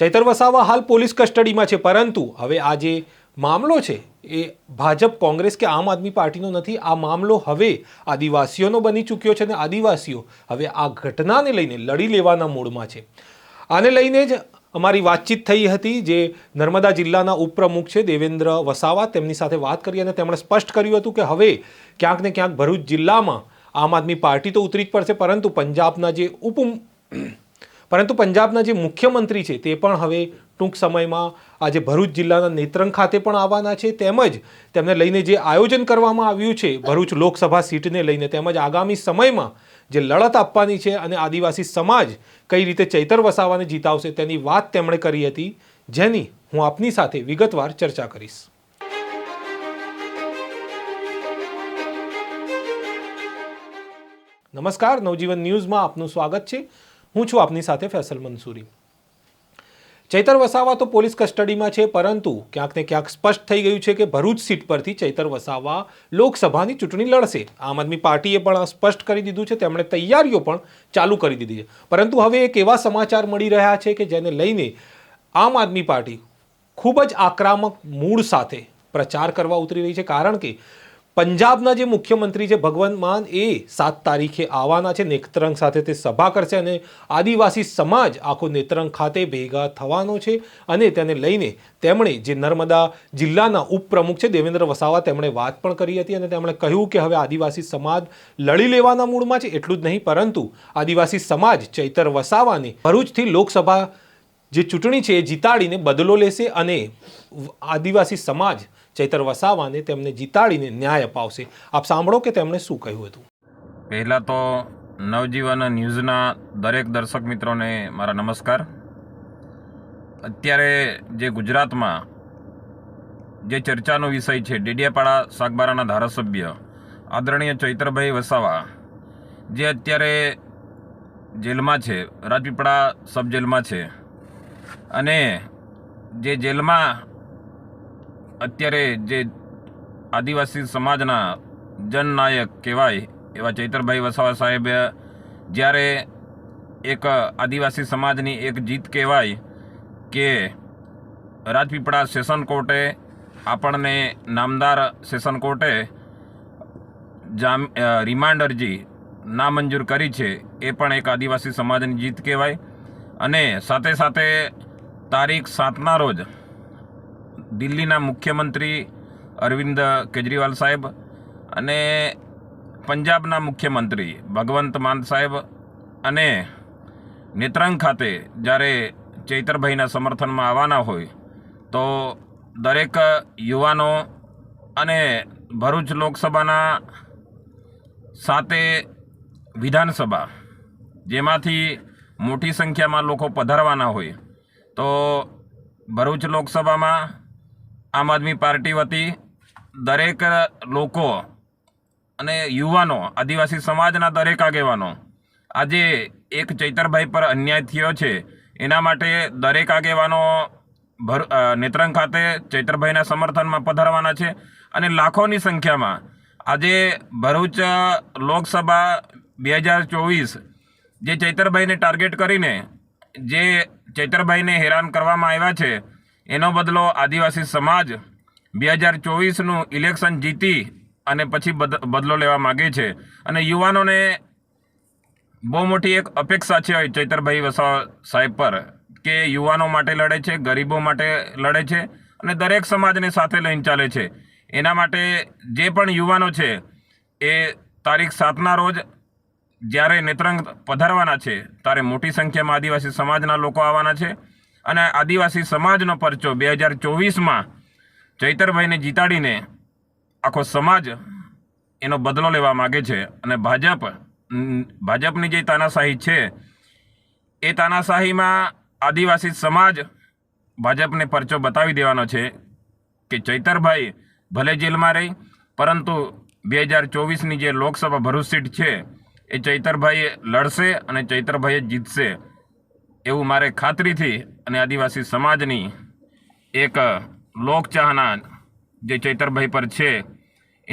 ચૈતર વસાવા હાલ પોલીસ કસ્ટડીમાં છે, પરંતુ હવે આ જે મામલો છે, એ ભાજપ, કોંગ્રેસ કે આમ આદમી પાર્ટીનો નથી. આ મામલો હવે આદિવાસીઓનો બની ચૂક્યો છે અને આદિવાસીઓ હવે આ ઘટનાને લઈને લડી લેવાના મૂડમાં છે. આને લઈને જ અમારી વાતચીત થઈ હતી જે નર્મદા જિલ્લાના ઉપપ્રમુખ છે, દેવેન્દ્ર વસાવા. તેમની સાથે વાત કરી અને તેમણે સ્પષ્ટ કર્યું હતું કે હવે ક્યાંક ને ક્યાંક ભરૂચ જિલ્લામાં આમ આદમી પાર્ટી તો ઉતરી જ પડશે, પરંતુ પંજાબના જે ઉપ પરંતુ પંજાબના જે મુખ્યમંત્રી છે તે પણ હવે ટૂંક સમયમાં આજે ભરૂચ જિલ્લાના નેત્રંગ ખાતે પણ આવવાના છે. તેમજ તેમને લઈને જે આયોજન કરવામાં આવ્યું છે, ભરૂચ લોકસભા સીટને લઈને તેમજ આગામી સમયમાં જે લડત આપવાની છે અને આદિવાસી સમાજ કઈ રીતે ચૈતર વસાવાને જીતાવશે તેની વાત તેમણે કરી હતી, જેની હું આપની સાથે વિગતવાર ચર્ચા કરીશ. નમસ્કાર. નવજીવન ન્યૂઝમાં આપનું સ્વાગત છે. હું છું આપની સાથે ફેસલ મંસૂરી. ચૈતર વસાવા તો પોલીસ કસ્ટડીમાં છે, પરંતુ ક્યાંક ને ક્યાંક સ્પષ્ટ થઈ ગયું છે કે ભરૂચ સીટ પરથી ચૈતર વસાવા લોકસભાની ચૂંટણી લડશે. આમ આદમી પાર્ટીએ પણ સ્પષ્ટ કરી દીધું છે, તેમણે તૈયારીઓ પણ ચાલુ કરી દીધી છે. પરંતુ હવે એક એવા સમાચાર મળી રહ્યા છે કે જેને લઈને આમ આદમી પાર્ટી ખૂબ જ આક્રમક મૂળ સાથે પ્રચાર કરવા ઉતરી રહી છે. કારણ કે પંજાબના જે મુખ્યમંત્રી છે ભગવંત માન એ સાત તારીખે આવવાના છે. નેત્રંગ સાથે તે સભા કરશે અને આદિવાસી સમાજ આખો નેત્રંગ ખાતે ભેગા થવાનો છે અને તેને લઈને તેમણે જે નર્મદા જિલ્લાના ઉપપ્રમુખ છે દેવેન્દ્ર વસાવા તેમણે વાત પણ કરી હતી અને તેમણે કહ્યું કે હવે આદિવાસી સમાજ લડી લેવાના મૂળમાં છે. એટલું જ નહીં, પરંતુ આદિવાસી સમાજ ચૈતર વસાવાને ભરૂચથી લોકસભા જે ચૂંટણી છે એ જીતાડીને બદલો લેશે અને આદિવાસી સમાજ ચૈતર વસાવાને તેમને જીતાડીને ન્યાય અપાવશે. આપ સાંભળો કે તેમણે શું કહ્યું હતું? પહેલાં તો નવજીવન ન્યૂઝના દરેક દર્શક મિત્રોને મારા નમસ્કાર. અત્યારે જે ગુજરાતમાં જે ચર્ચાનો વિષય છે, ડેડિયાપાડા સાગબારાના ધારાસભ્ય આદરણીય ચૈતરભાઈ વસાવા, જે અત્યારે જેલમાં છે, રાજપીપળા સબ જેલમાં છે અને જે જેલમાં અત્યારે જે આદિવાસી સમાજના જનનાયક કહેવાય એવા ચૈતરભાઈ વસાવા સાહેબ, જ્યારે એક આદિવાસી સમાજની એક જીત કહેવાય કે રાજપીપળા સેશન કોર્ટે આપણને નામદાર સેશન કોર્ટે જામ રિમાન્ડ અરજી નામંજૂર કરી છે, એ પણ એક આદિવાસી સમાજની જીત કહેવાય. અને સાથે સાથે તારીખ સાતના રોજ દિલ્હીના મુખ્યમંત્રી અરવિંદ કેજરીવાલ સાહેબ અને પંજાબના મુખ્યમંત્રી ભગવંત માન સાહેબ અને નેત્રંગ ખાતે જ્યારે ચૈતરભાઈના સમર્થનમાં આવવાના હોય તો દરેક યુવાનો અને ભરૂચ લોકસભાના સાતે વિધાનસભા જેમાંથી મોટી સંખ્યામાં લોકો પધારવાના હોય તો ભરૂચ લોકસભામાં આમ આદમી પાર્ટી વતી દરેક લોકો અને યુવાનો, આદિવાસી સમાજના દરેક આગેવાનો, આજે એક ચૈતરભાઈ પર અન્યાય થયો છે. એના માટે દરેક આગેવાનો ભર નેત્રંગ ખાતે ચૈતરભાઈના સમર્થનમાં પધારવાના છે અને લાખોની સંખ્યામાં આજે ભરૂચ લોકસભા બે હજાર ચોવીસ જે ચૈતરભાઈને ટાર્ગેટ કરીને જે ચૈતરભાઈને હેરાન કરવામાં આવ્યા છે એનો બદલો આદિવાસી સમાજ બે હજાર ચોવીસનું ઇલેક્શન જીતી અને પછી બદ- બદલો લેવા માગે છે. અને યુવાનોને બહુ મોટી એક અપેક્ષા છે ચૈતરભાઈ વસાવા સાહેબ પર, કે યુવાનો માટે લડે છે, ગરીબો માટે લડે છે અને દરેક સમાજને સાથે લઈને ચાલે છે. એના માટે જે પણ યુવાનો છે, એ તારીખ સાતના રોજ જ્યારે નેત્રંગ પધારવાના છે, ત્યારે મોટી સંખ્યામાં આદિવાસી સમાજના લોકો આવવાના છે. અને આદિવાસી સમાજનો પરચો બે હજાર ચોવીસમાં ચૈતરભાઈને જીતાડીને આખો સમાજ એનો બદલો લેવા માગે છે. અને ભાજપ ભાજપની જે તાનાશાહી છે, એ તાનાશાહીમાં આદિવાસી સમાજ ભાજપને પરચો બતાવી દેવાનો છે કે ચૈતરભાઈ ભલે જેલમાં રહી, પરંતુ બે હજાર ચોવીસની જે લોકસભા ભરૂચ સીટ છે, એ ચૈતરભાઈએ લડશે અને ચૈતરભાઈએ જીતશે. એવું મારે ખાતરીથી અને આદિવાસી સમાજની એક લોકચાહના જે ચૈતરભાઈ પર છે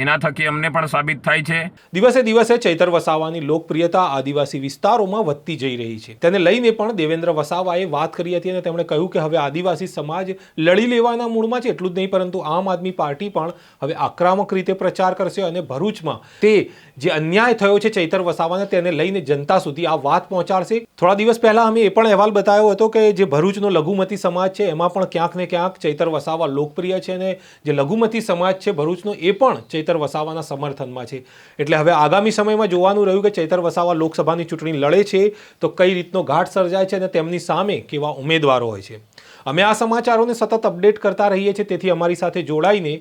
એના થકી અમને પણ સાબિત થાય છે. દિવસે દિવસે ચૈતર વસાવાની લોકપ્રિયતા આદિવાસી વિસ્તારોમાં વધતી જઈ રહી છે. તેને લઈને પણ દેવેન્દ્ર વસાવાએ વાત કરી હતી અને તેમણે કહ્યું કે હવે આદિવાસી સમાજ લડી લેવાના મૂળમાં છે. એટલું જ નહીં, પરંતુ આમ આદમી પાર્ટી પણ હવે આક્રમક રીતે પ્રચાર કરશે અને ભરૂચમાં તે જે અન્યાય થયો છે ચૈતર વસાવાને, તેને લઈને જનતા સુધી આ વાત પહોંચાડશે. થોડા દિવસ પહેલા અમે એ પણ અહેવાલ બતાવ્યો હતો કે જે ભરૂચનો લઘુમતી સમાજ છે, એમાં પણ ક્યાંક ને ક્યાંક ચૈતર વસાવા લોકપ્રિય છે અને જે લઘુમતી સમાજ છે ભરૂચનો, એ પણ ચૈતર વસાવાના સમર્થનમાં છે. એટલે હવે આગામી સમયમાં જોવાનું રહ્યું કે ચૈતર વસાવા લોકસભાની ચૂંટણી લડે છે, તો કઈ રીતનો ઘાટ સર્જાય છે અને તેમની સામે કેવા ઉમેદવારો હોય છે. અમે આ સમાચારોને સતત અપડેટ કરતા રહીએ છીએ, તેથી અમારી સાથે જોડાઈને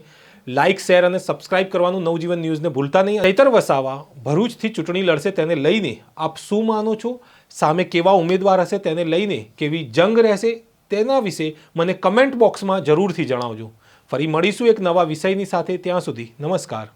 લાઇક શેર અને સબસ્ક્રાઇબ કરવાનું નવજીવન ન્યૂઝને ભૂલતા નહીં. ચૈતર વસાવા ભરૂચથી ચૂંટણી લડશે, તેને લઈને આપ શું માનો છો? સામે કેવા ઉમેદવાર હશે, તેને લઈને કેવી જંગ રહેશે, તેના વિશે મને કમેન્ટ બોક્સમાં જરૂરથી જણાવજો. ફરી મળીશું એક નવા વિષયની સાથે ત્યાં સુધી નમસ્કાર.